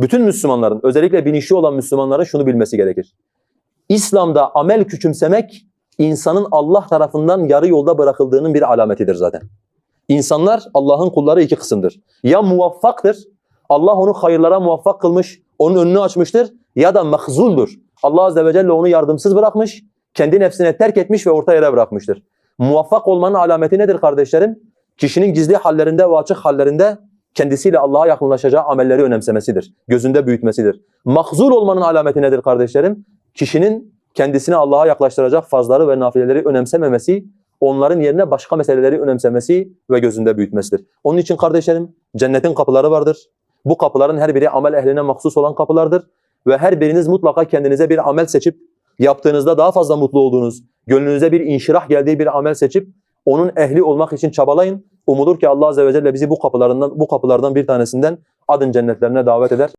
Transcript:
Bütün Müslümanların, özellikle bilinçli olan Müslümanların şunu bilmesi gerekir. İslam'da amel küçümsemek, insanın Allah tarafından yarı yolda bırakıldığının bir alametidir zaten. İnsanlar Allah'ın kulları iki kısımdır. Ya muvaffaktır, Allah onu hayırlara muvaffak kılmış, onun önünü açmıştır ya da mahzuldur. Allah Azze ve Celle onu yardımsız bırakmış, kendi nefsine terk etmiş ve orta yere bırakmıştır. Muvaffak olmanın alameti nedir kardeşlerim? Kişinin gizli hallerinde ve açık hallerinde kendisiyle Allah'a yakınlaşacağı amelleri önemsemesidir. Gözünde büyütmesidir. Mahzul olmanın alameti nedir kardeşlerim? Kişinin kendisini Allah'a yaklaştıracak fazları ve nafileleri önemsememesi, onların yerine başka meseleleri önemsemesi ve gözünde büyütmesidir. Onun için kardeşlerim cennetin kapıları vardır. Bu kapıların her biri amel ehline mahsus olan kapılardır. Ve her biriniz mutlaka kendinize bir amel seçip yaptığınızda daha fazla mutlu olduğunuz, gönlünüze bir inşirah geldiği bir amel seçip onun ehli olmak için çabalayın. Umulur ki Allah Azze ve Celle bizi bu kapılarından bu kapılardan bir tanesinden adın cennetlerine davet eder.